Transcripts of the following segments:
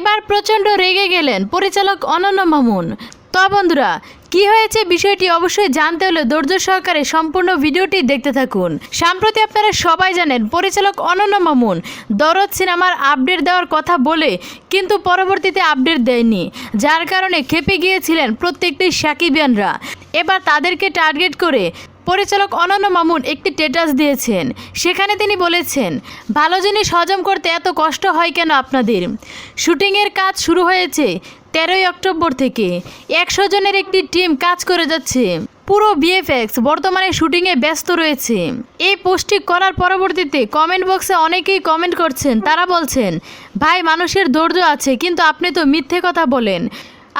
এবার প্রচণ্ড রেগে গেলেন পরিচালক অনন্য মামুন। তো বন্ধুরা, কি হয়েছে বিষয়টি অবশ্যই জানতে হলে ধৈর্য সহকারে সম্পূর্ণ ভিডিওটি দেখতে থাকুন। সম্প্রতি আপনারা সবাই জানেন, পরিচালক অনন্য মামুন দরদ সিনেমার আপডেট দেওয়ার কথা বলে কিন্তু পরবর্তীতে আপডেট দেয়নি, যার কারণে খেপে গিয়েছিলেন প্রত্যেকটি সাকিবিয়ানরা। এবার তাদেরকে টার্গেট করে পরিচালক অনন্য মামুন একটি টেটাস দিয়েছেন। সেখানে তিনি বলেছেন, ভালো জিনিস হজম করতে এত কষ্ট হয় কেন আপনাদের? শুটিংয়ের কাজ শুরু হয়েছে তেরোই অক্টোবর থেকে। একশো জনের একটি টিম কাজ করে যাচ্ছে। পুরো বিএফএক্স বর্তমানে শুটিংয়ে ব্যস্ত রয়েছে। এই পোস্টটি করার পরবর্তীতে কমেন্ট বক্সে অনেকেই কমেন্ট করছেন। তারা বলছেন, ভাই, মানুষের ধৈর্য আছে, কিন্তু আপনি তো মিথ্যে কথা বলেন।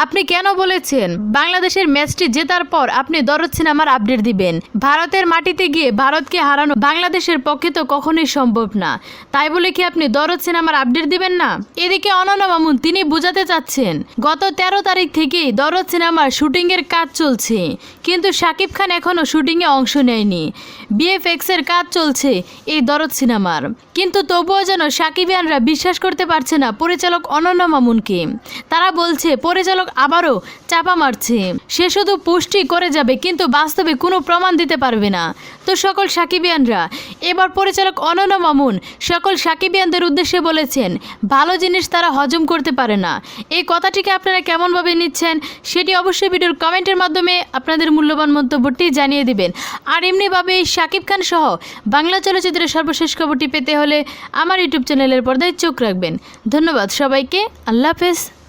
আপনি কেন বলেছেন? বাংলাদেশের ম্যাচটি জেতার পর আপনি দরদ সিনেমার আপডেট দিবেন। ভারতের মাটিতে গিয়ে ভারতকে হারানো বাংলাদেশের পক্ষে তো কখনোই সম্ভব না। তাই বলে কি আপনি দরদ সিনেমার আপডেট দিবেন না? এদিকে অনন্য মামুন, তিনি বুঝাতে চাচ্ছেন, গত তেরো তারিখ থেকেই দরদ সিনেমার শুটিংয়ের কাজ চলছে। কিন্তু শাকিব খান এখনও শুটিংয়ে অংশ নেয়নি। বিএফএক্স এর কাজ চলছে এই দরদ সিনেমার। কিন্তু তবুও যেন সাকিবিয়ানরা বিশ্বাস করতে পারছে না পরিচালক অনন্য মামুনকে। তারা বলছে, পরিচালক আবারও চাপা মারছে। সে শুধু পুষ্টি করে যাবে, কিন্তু বাস্তবে কোনো প্রমাণ দিতে পারবে না। তো সকল সাকিবিয়ানরা, এবার পরিচালক অনন্য মামুন সকল সাকিবিয়ানদের উদ্দেশ্যে বলেছেন, ভালো জিনিস তারা হজম করতে পারে না। এই কথাটিকে আপনারা কেমনভাবে নিচ্ছেন, সেটি অবশ্যই ভিডিওর কমেন্টের মাধ্যমে আপনাদের মূল্যবান মন্তব্যটি জানিয়ে দিবেন। আর এমনিভাবে সাকিব খান সহ বাংলা চলচ্চিত্রের সর্বশেষ খবরটি পেতে হলে আমার ইউটিউব চ্যানেলের পর্দায় চোখ রাখবেন। ধন্যবাদ সবাইকে, আল্লাহ হাফেজ।